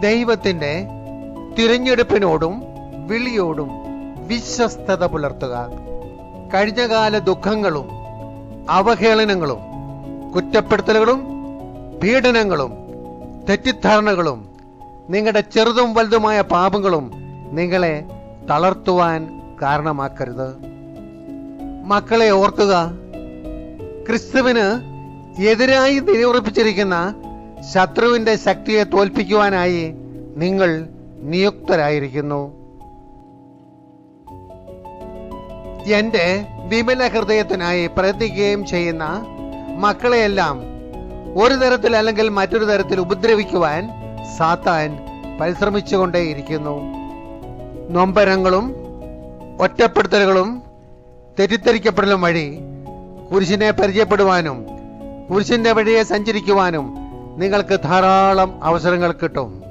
ദൈവത്തിന്റെ തിരഞ്ഞെടുപ്പിനോടും വിളിയോടും വിശ്വസ്തത പുലർത്തുക. കഴിഞ്ഞകാല ദുഃഖങ്ങളും അവഹേളനങ്ങളും കുറ്റപ്പെടുത്തലുകളും പീഡനങ്ങളും തെറ്റിദ്ധാരണകളും നിങ്ങളുടെ ചെറുതും വലുതുമായ പാപങ്ങളും നിങ്ങളെ തളർത്തുവാൻ കാരണമാക്കരുത്. മക്കളെ ഓർക്കുക ക്രിസ്തുവിന് എതിരായി നിലയുറപ്പിച്ചിരിക്കുന്ന ശത്രുവിന്റെ ശക്തിയെ തോൽപ്പിക്കുവാനായി നിങ്ങൾ നിയുക്തരായിരിക്കുന്നു. എന്റെ വിമല ഹൃദയത്തിനായി പ്രയത്നിക്കുകയും ചെയ്യുന്ന മക്കളെയെല്ലാം ഒരു തരത്തിൽ അല്ലെങ്കിൽ മറ്റൊരു തരത്തിൽ ഉപദ്രവിക്കുവാൻ സാത്താൻ പരിശ്രമിച്ചുകൊണ്ടേയിരിക്കുന്നു. നൊമ്പരങ്ങളും ഒറ്റപ്പെടുത്തലുകളും തെറ്റിദ്ധരിക്കപ്പെടലും വഴി കുരിശിനെ പരിചയപ്പെടുവാനും കുരിശിന്റെ വഴിയെ സഞ്ചരിക്കുവാനും നിങ്ങൾക്ക് ധാരാളം അവസരങ്ങൾ കിട്ടും.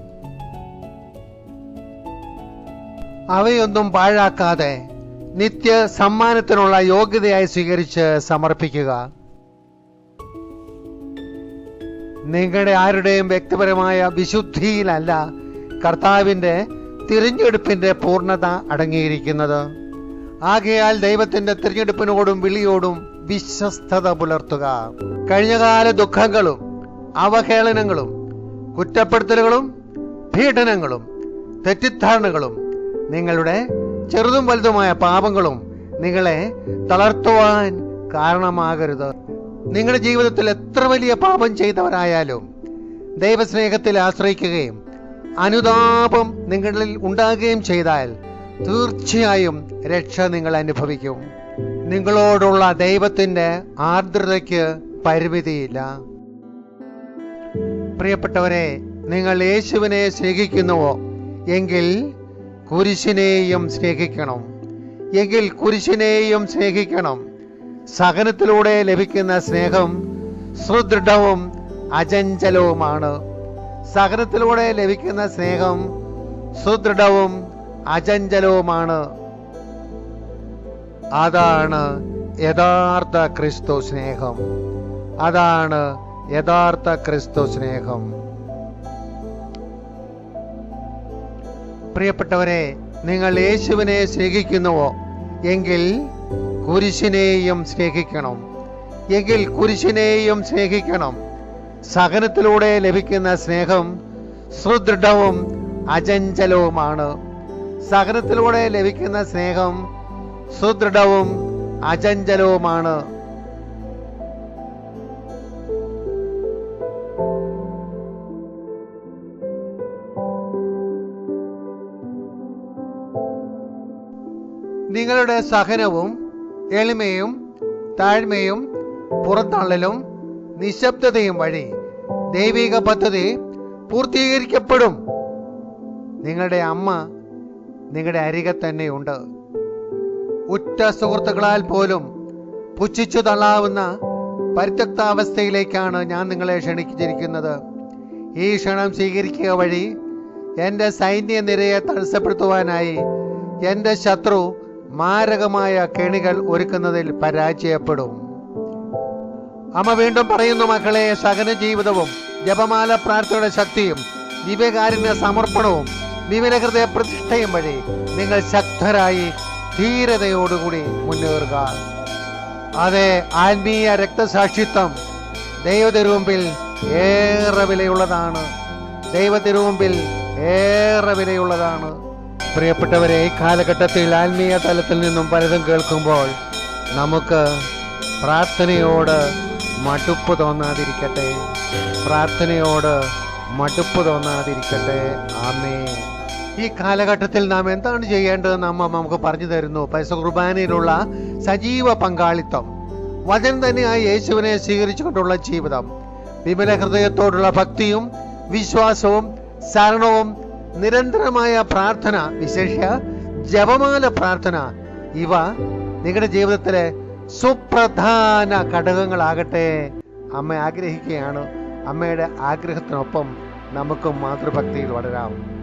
അവയൊന്നും പാഴാക്കാതെ നിത്യ സമ്മാനത്തിനുള്ള യോഗ്യതയായി സ്വീകരിച്ച് സമർപ്പിക്കുക. നിങ്ങളുടെ ആരുടെയും വ്യക്തിപരമായ വിശുദ്ധിയിലല്ല കർത്താവിന്റെ തിരഞ്ഞെടുപ്പിന്റെ പൂർണത അടങ്ങിയിരിക്കുന്നത്. ആകയാൽ ദൈവത്തിന്റെ തിരഞ്ഞെടുപ്പിനോടും വിളിയോടും വിശ്വസ്തത പുലർത്തുക. കഴിഞ്ഞകാല ദുഃഖങ്ങളും അവഹേളനങ്ങളും കുറ്റപ്പെടുത്തലുകളും പീഡനങ്ങളും തെറ്റിദ്ധാരണകളും നിങ്ങളുടെ ചെറുതും വലുതുമായ പാപങ്ങളും നിങ്ങളെ തളർത്തുവാൻ കാരണമാകരുത്. നിങ്ങളുടെ ജീവിതത്തിൽ എത്ര വലിയ പാപം ചെയ്തവരായാലും ദൈവസ്നേഹത്തിൽ ആശ്രയിക്കുകയും അനുതാപം നിങ്ങളിൽ ഉണ്ടാകുകയും ചെയ്താൽ തീർച്ചയായും രക്ഷ നിങ്ങൾ അനുഭവിക്കും. നിങ്ങളോടുള്ള ദൈവത്തിന്റെ ആർദ്രതയ്ക്ക് പരിമിതിയില്ല. പ്രിയപ്പെട്ടവരെ നിങ്ങൾ യേശുവിനെ സ്നേഹിക്കുന്നുവോ? എങ്കിൽ കുരിശിനെയും സ്നേഹിക്കണം. എങ്കിൽ കുരിശിനെയും സ്നേഹിക്കണം. സഹനത്തിലൂടെ ലഭിക്കുന്ന സ്നേഹം സുദൃഢവും അചഞ്ചലവുമാണ്. സഹനത്തിലൂടെ ലഭിക്കുന്ന സ്നേഹം സുദൃഢവും അചഞ്ചലവുമാണ്. അതാണ് യഥാർത്ഥ ക്രിസ്തു സ്നേഹം. അതാണ് യഥാർത്ഥ ക്രിസ്തു സ്നേഹം. പ്രിയപ്പെട്ടവരെ നിങ്ങൾ യേശുവിനെ സ്നേഹിക്കുന്നുവോ? എങ്കിൽ കുരിശിനെയും സ്നേഹിക്കണം. എങ്കിൽ കുരിശിനെയും സ്നേഹിക്കണം. സഹനത്തിലൂടെ ലഭിക്കുന്ന സ്നേഹം സുദൃഢവും അചഞ്ചലവുമാണ്. സഹനത്തിലൂടെ ലഭിക്കുന്ന സ്നേഹം സുദൃഢവും അചഞ്ചലവുമാണ്. നിങ്ങളുടെ സഹനവും എളിമയും താഴ്മയും പുറത്തള്ളലും നിശബ്ദതയും വഴി ദൈവിക പദ്ധതി പൂർത്തീകരിക്കപ്പെടും. നിങ്ങളുടെ അമ്മ നിങ്ങളുടെ അരികെ തന്നെയുണ്ട്. ഉറ്റ സുഹൃത്തുക്കളാൽ പോലും പുച്ഛിച്ചു തള്ളാവുന്ന പരിത്യക്താവസ്ഥയിലേക്കാണ് ഞാൻ നിങ്ങളെ ക്ഷണിച്ചിരിക്കുന്നത്. ഈ ക്ഷണം സ്വീകരിക്കുക വഴി എന്റെ സൈന്യ നിരയെ തടസ്സപ്പെടുത്തുവാനായി എന്റെ ശത്രു മാരകമായ കെണികൾ ഒരുക്കുന്നതിൽ പരാജയപ്പെടും. അമ്മ വീണ്ടും പറയുന്നു മക്കളെ സഹന ജീവിതവും ജപമാല പ്രാർത്ഥനയുടെ ശക്തിയും ദിവ്യകാരുണ്യ സമർപ്പണവും വിവരഹൃദയ പ്രതിഷ്ഠയും വഴി നിങ്ങൾ ശക്തരായി ധീരതയോടുകൂടി മുന്നേറുക. അതെ ആത്മീയ രക്തസാക്ഷിത്വം ദൈവതിരുമുമ്പിൽ ഏറെ വിലയുള്ളതാണ്. ദൈവതിരുമുമ്പിൽ ഏറെ വിലയുള്ളതാണ്. പ്രിയപ്പെട്ടവരെ ഈ കാലഘട്ടത്തിൽ ആത്മീയ തലത്തിൽ നിന്നും പലതും കേൾക്കുമ്പോൾ നമുക്ക് പ്രാർത്ഥനയോട് മടുപ്പ് തോന്നാതിരിക്കട്ടെ. പ്രാർത്ഥനയോട് മടുപ്പ് തോന്നാതിരിക്കട്ടെ. ആമേ ഈ കാലഘട്ടത്തിൽ നാം എന്താണ് ചെയ്യേണ്ടതെന്ന് അമ്മ നമുക്ക് പറഞ്ഞു തരുന്നു. പൈസ കുർബാനയിലുള്ള സജീവ പങ്കാളിത്തം. വചനം തന്നെയായി യേശുവിനെ സ്വീകരിച്ചുകൊണ്ടുള്ള ജീവിതം. വിമല ഹൃദയത്തോടുള്ള ഭക്തിയും വിശ്വാസവും ശരണവും നിരന്തരമായ പ്രാർത്ഥന വിശേഷ ജപമാല പ്രാർത്ഥന. ഇവ നിങ്ങളുടെ ജീവിതത്തിലെ സുപ്രധാന ഘടകങ്ങളാകട്ടെ. അമ്മ ആഗ്രഹിക്കുകയാണ്. അമ്മയുടെ ആഗ്രഹത്തിനൊപ്പം നമുക്കും മാതൃഭക്തിയിൽ വളരാം.